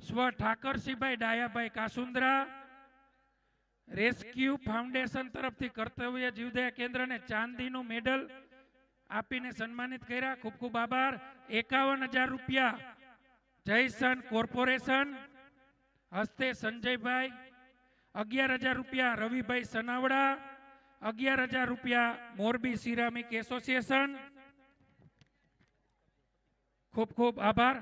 સ્વ Thakarsinhbhai Dayabhai Kasundra rescue foundation તરફથી કર્તવ્ય જીવદયા કેન્દ્રને ચાંદીનું મેડલ આપીને સન્માનિત કર્યા. ખૂબ ખૂબ આભાર. એકાવન રૂપિયા જયસન કોર્પોરેશન હસ્તે સંજયભાઈ, અગિયાર હજાર રૂપિયા રવિભાઈ સનાવડા, અગિયાર હજાર રૂપિયા મોરબી સિરામિક એસોસિએશન. ખૂબ ખૂબ આભાર.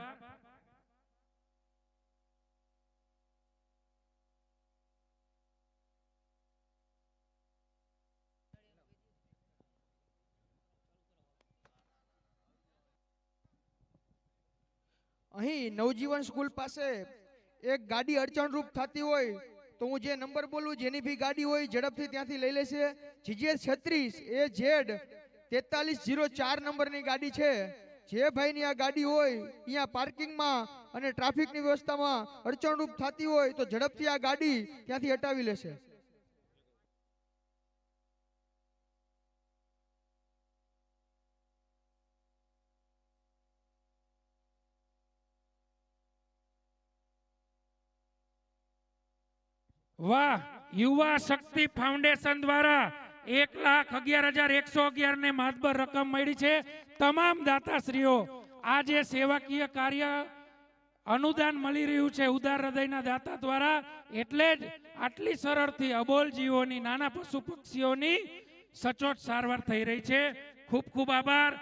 અહીં નવજીવન સ્કૂલ પાસે એક ગાડી અડચણરૂપ થતી હોય તો હું જે નંબર બોલું, જેની બી ગાડી હોય, ઝડપથી ત્યાંથી લઈ લેશે. જીજે છત્રીસ, એ ઝેડ તેતાલીસ જીરો ચાર નંબરની ગાડી છે. જે ભાઈની આ ગાડી હોય, અહીંયા પાર્કિંગમાં અને ટ્રાફિકની વ્યવસ્થામાં અડચણરૂપ થતી હોય તો ઝડપથી આ ગાડી ત્યાંથી હટાવી લેશે. વાહ, યુવા શક્તિ ફાઉન્ડેશન દ્વારા એક લાખ અગિયાર હજાર એકસો અગિયાર ને માતબર રકમ મળી છે. તમામ દાતાશ્રીઓ આ જે સેવાકીય કાર્ય અનુદાન મળી રહ્યું છે ઉદાર હૃદયના દાતા દ્વારા. એટલે જ આટલી સરળથી અબોલ જીવોની નાના પશુ પક્ષીઓની સચોટ સારવાર થઈ રહી છે. ખૂબ ખૂબ આભાર.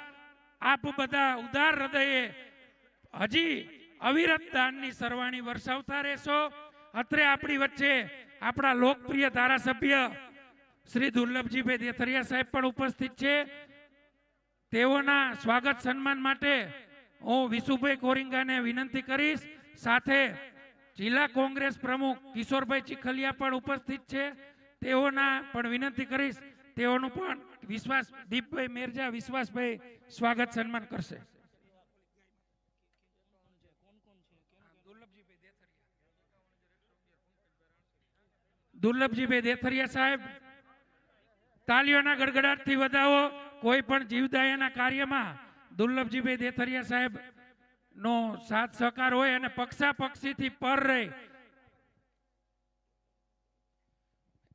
આપ બધા ઉદાર હૃદયે હજી અવિરત દાનની સરવાણી વરસાવતા રહેશો. અત્રે આપણી વચ્ચે આપણા લોકપ્રિય ધારાસભ્ય શ્રી દુર્લભજીભાઈ દેથરિયા સાહેબ પણ ઉપસ્થિત છે. તેઓના સ્વાગત સન્માન માટે હું વિશુભાઈ કોરિંગાને વિનંતી કરીશ. સાથે જિલ્લા કોંગ્રેસ પ્રમુખ કિશોરભાઈ ચીખલિયા પણ ઉપસ્થિત છે. તેઓના પણ વિનંતી કરીશ. તેઓનું પણ વિશ્વાસ, દીપભાઈ મેરજા વિશ્વાસભાઈ સ્વાગત સન્માન કરશે. દુર્લભજીભાઈ દેથરિયા સાહેબ તાલીઓના ગડગડાટથી વધાવો, કોઈ પણ જીવદાયના કાર્યમાં દુર્લભજીભાઈ દેથરિયા સાહેબ નો સાથ સહકાર હોય અને પક્ષા થી પર રહે.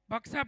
પક્ષા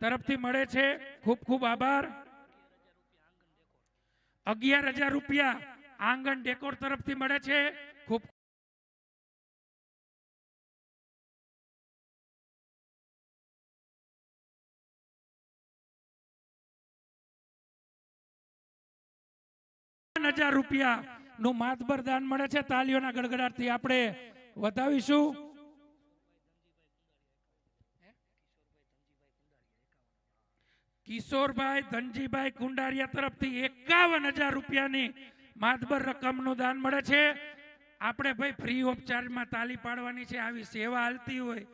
તરફથી મળે છે. ખૂબ ખૂબ આભાર. અગિયાર હજાર રૂપિયા આંગણ ડેકોર તરફથી મળે છે. ખૂબ હજાર રૂપિયા નું માતબર દાન મળે છે. તાલીઓના ગડગડાટથી આપણે વધાવીશું. કિશોરભાઈ, ધનજીભાઈ કુંડારિયા તરફથી એકાવન હજાર રૂપિયાની માતબર રકમનું દાન મળે છે. આપણે ભાઈ ફ્રી ઓફ ચાર્જમાં તાલી પાડવાની છે, આવી સેવા હાલતી હોય.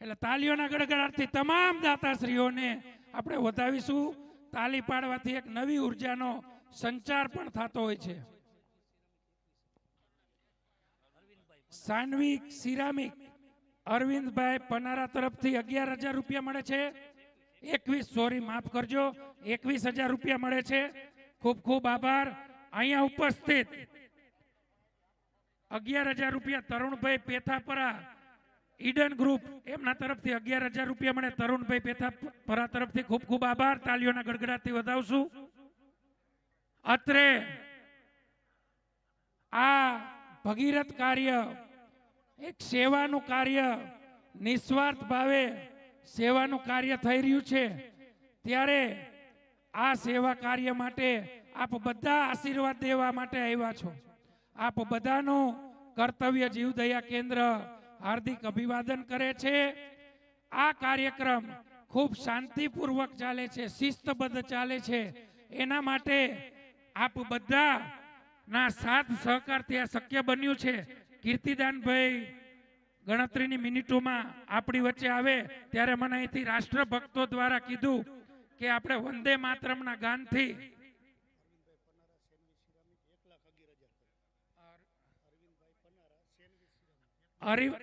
એટલે તાલીઓના ગડગડાટથી તમામ દાતાશ્રીઓને આપણે વધાવીશું. તાલી પાડવાથી એક નવી ઉર્જાનો સંચાર પણ થતો હોય છે. સાન્વિક સિરામિક અરવિંદભાઈ પનારા તરફથી અગિયાર હજાર રૂપિયા મળે છે. એકવીસ, સોરી, માફ કરજો, એકવીસ હજાર રૂપિયા મળે છે. ખૂબ ખૂબ આભાર. અહીંયા ઉપસ્થિત અગિયાર હજાર રૂપિયા તરુણભાઈ પેથાપરા ઈડન ગ્રુપ. એમના તરફથી અગિયાર હજાર રૂપિયા મળે. તરુણભાઈ પેથાપરા તરફથી ખૂબ ખૂબ આભાર. તાલીઓના ગડગડાટથી વધાવશું. અત્રે આ ભગીરથ કાર્ય, એક સેવાનું કાર્ય નિસ્વાર્થ ભાવે સેવાનું કાર્ય થઈ રહ્યું છે. ત્યારે આ સેવા કાર્ય માટે આપ બધા આશીર્વાદ દેવા માટે આવ્યા છો. આપ બધાનું કર્તવ્ય જીવદયા કેન્દ્ર હાર્દિક અભિવાદન કરે છે. આ કાર્યક્રમ ખૂબ શાંતિપૂર્વક ચાલે છે, શિસ્તબદ્ધ ચાલે છે. એના માટે આપ બધા ના સાથ સહકારથી આ શક્ય બન્યું છે. કીર્તિદાનભાઈ ગણતરીની મિનિટોમાં આપણી વચ્ચે આવે ત્યારે મને અહીંથી રાષ્ટ્રભક્તો દ્વારા કીધું કે આપણે વંદે માતરમના ગાનથી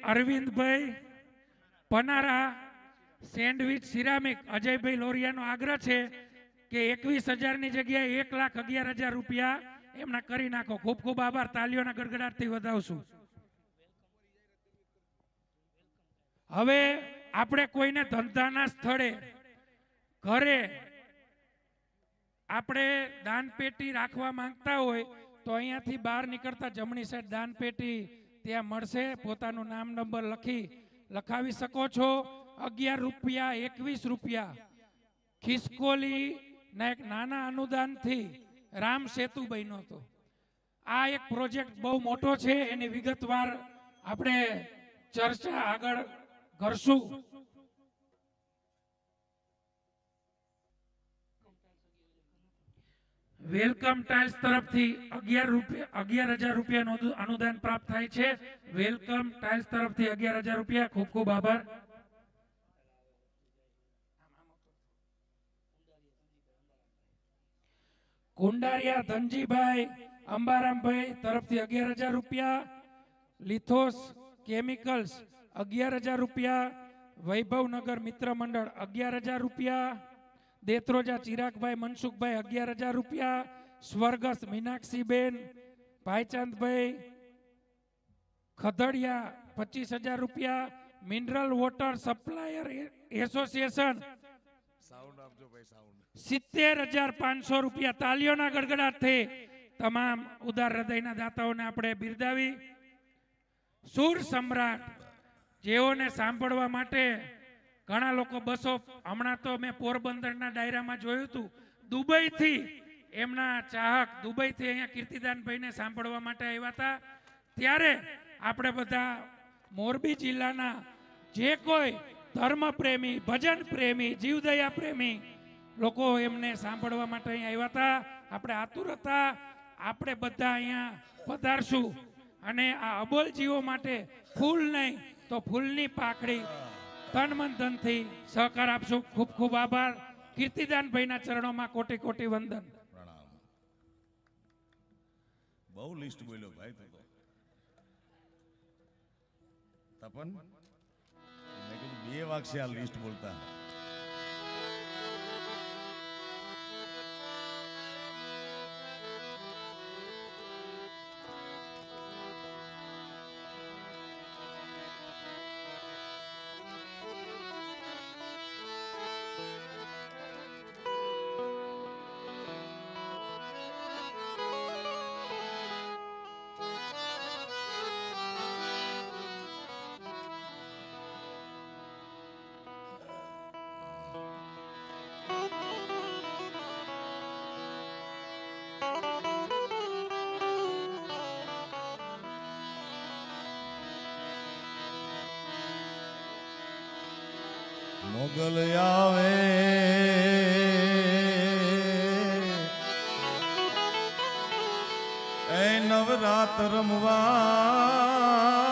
અરવિંદભાઈ પનારા સેન્ડવિચ સિરામિક, અજયભાઈ લોરિયાનો આગ્રહ છે કે એકવીસ હજારની જગ્યાએ એક લાખ અગિયાર હજાર રૂપિયા એમના કરી નાખો. ખૂબ ખૂબ આભાર. તાલીઓના ગડગડાટથી વધાવશું હવે આપણે કોઈને ધંધાના સ્થળે, ઘરે આપણે દાનપેટી રાખવા માંગતા હોય, તો અહીંયાથી બહાર નીકળતા જમણી સાઈડ દાનપેટી ત્યાં મળશે. પોતાનું નામ, નંબર લખી, લખાવી શકો છો. અગિયાર રૂપિયા, એકવીસ રૂપિયા. ખિસકોલી ના એક નાના અનુદાનથી રામ સેતુ બન્યો હતો. આ એક પ્રોજેક્ટ બહુ મોટો છે. એની વિગતવાર આપણે ચર્ચા આગળ કરશું. વેલકમ ટાઇલ્સ તરફથી અગિયાર રૂપિયા, અગિયાર હજાર રૂપિયાનું અનુ- અનુદાન પ્રાપ્ત થાય છે. વેલકમ ટાઇલ્સ તરફથી અગિયાર હજાર રૂપિયા. ખૂબ ખૂબ આભાર. કુંડારિયા ધનજીભાઈ અંબારામભાઈ તરફથી અગિયાર હજાર રૂપિયા. લિથોસ કેમિકલ્સ અગિયાર હજાર રૂપિયા. વૈભવનગર મિત્ર મંડળ અગિયાર હજાર રૂપિયા. દેત્રોજા ચિરાગભાઈ મનસુખભાઈ અગિયાર હજાર રૂપિયા. સ્વર્ગસ્થ મીનાક્ષીબેન ભાઈચાંદભાઈ. ખદડિયા પચીસ હજાર રૂપિયા. Mineral water supplier association. સિત્તેર હજાર પાંચસો રૂપિયા તાલીઓના ગડગડાટથી તમામ ઉદાર હૃદયના દાતાઓને આપણે બિરદાવી. સુર સમ્રાટ જેઓને સાંભળવા માટે ઘણા લોકો બસો, હમણાં તો મેં પોરબંદરના ડાયરામાં જોયું હતું. દુબઈથી એમના ચાહક દુબઈથી અહીંયા કીર્તિદાનભાઈને સાંભળવા માટે આવ્યા હતા. ત્યારે આપણે બધા મોરબી જિલ્લાના જે કોઈ ધર્મ પ્રેમી ભજન પ્રેમી જીવદયા પ્રેમી લોકો એમને સાંભળવા માટે અહીં આવ્યા હતા. આપણે આતુર હતા. આપણે બધા અહીંયા પધારશું. અને આ અબોલ જીવો માટે ફૂલ નહીં તો ફૂલની પાખડી તન મન ધનથી સહકાર આપશું. ખૂબ ખૂબ આભાર. કીર્તિદાન ભાઈના ચરણોમાં કોટી કોટી વંદન. પ્રણામ. બહુ લિસ્ટ બોલ્યો ભાઈ તું તપન, મેં કીધું બે વાગશે આ લિસ્ટ બોલતા. મોગલ આવે. એ નવરાત રમવા